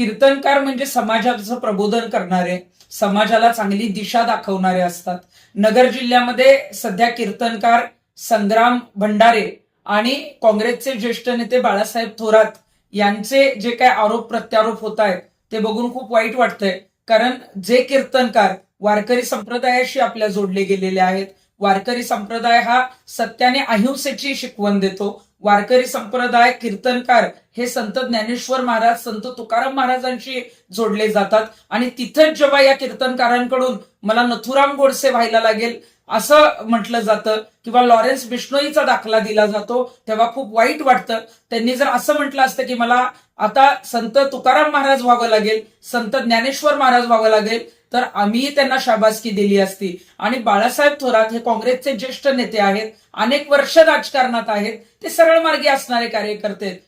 कीर्तनकार म्हणजे समाजाचं प्रबोधन करणारे समाजाला चांगली दिशा दाखवणारे असतात. नगर जिल्ह्यामध्ये सध्या कीर्तनकार संग्राम भंडारे आणि काँग्रेसचे ज्येष्ठ नेते बाळासाहेब थोरात यांचे जे काय आरोप प्रत्यारोप होत आहेत ते बघून खूप वाईट वाटतंय. कारण जे कीर्तनकार वारकरी संप्रदायाशी आपल्या जोडले गेलेले आहेत वारकरी संप्रदाय हा सत्याने अहिंसेची शिकवण देतो. वारकरी संप्रदाय कीर्तनकार हे संत ज्ञानेश्वर महाराज संत तुकाराम महाराजांशी जोडले जातात. आणि तिथंच जेव्हा या कीर्तनकारांकडून मला नथुराम गोडसे व्हायला लागेल असं म्हटलं जातं. किंवा लॉरेन्स बिश्नोईचा दाखला दिला जातो तेव्हा खूप वाईट वाटतं. त्यांनी जर असं म्हटलं असतं की मला आता संत तुकाराम महाराज व्हावं लागेल संत ज्ञानेश्वर महाराज व्हावं लागेल तर आम्हीही त्यांना शाबासकी दिली असती. आणि बाळासाहेब थोरात हे काँग्रेसचे ज्येष्ठ नेते आहेत अनेक वर्ष राजकारणात आहेत ते सरळ मार्गी असणारे कार्यकर्ते आहेत.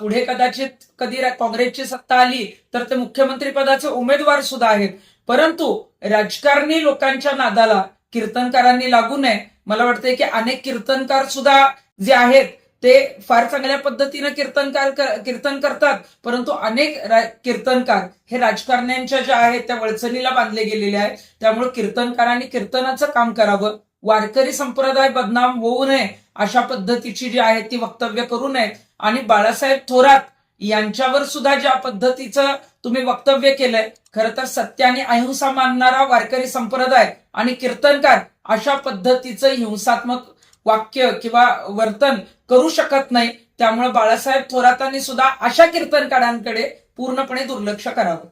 पुढे कदाचित कधी काँग्रेसची सत्ता आली तर ते मुख्यमंत्री पदाचे उमेदवार सुद्धा आहेत. परंतु राजकारणी लोकांच्या नादाला कीर्तनकारांनी लागू नये. मला वाटतंय की अनेक कीर्तनकार सुद्धा जे आहेत ते फार चांगल्या पद्धतीनं कीर्तनकार कीर्तन करतात. परंतु अनेक कीर्तनकार हे राजकारण्यांच्या ज्या आहेत त्या वळचणीला बांधले गेलेले आहेत. त्यामुळे कीर्तनकारांनी कीर्तनाचं काम करावं. वारकरी संप्रदाय बदनाम होऊ नये अशा पद्धतीची जी आहेत ती वक्तव्य करू नयेत आणि बाळासाहेब थोरात यांच्यावर सुद्धा ज्या पद्धतीचं तुम्ही वक्तव्य केलंय खरं तर सत्य आणि अहिंसा मानणारा वारकरी संप्रदाय आणि कीर्तनकार अशा पद्धतीचं हिंसात्मक वाक्य किंवा वर्तन करू शकत नाही त्यामुळे बाळासाहेब थोरातांनी सुद्धा अशा कीर्तनकारांकडे पूर्णपणे दुर्लक्ष करावं.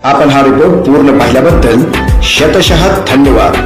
आपण हा रिपोर्ट पूर्ण पाहिल्याबद्दल शतशः धन्यवाद.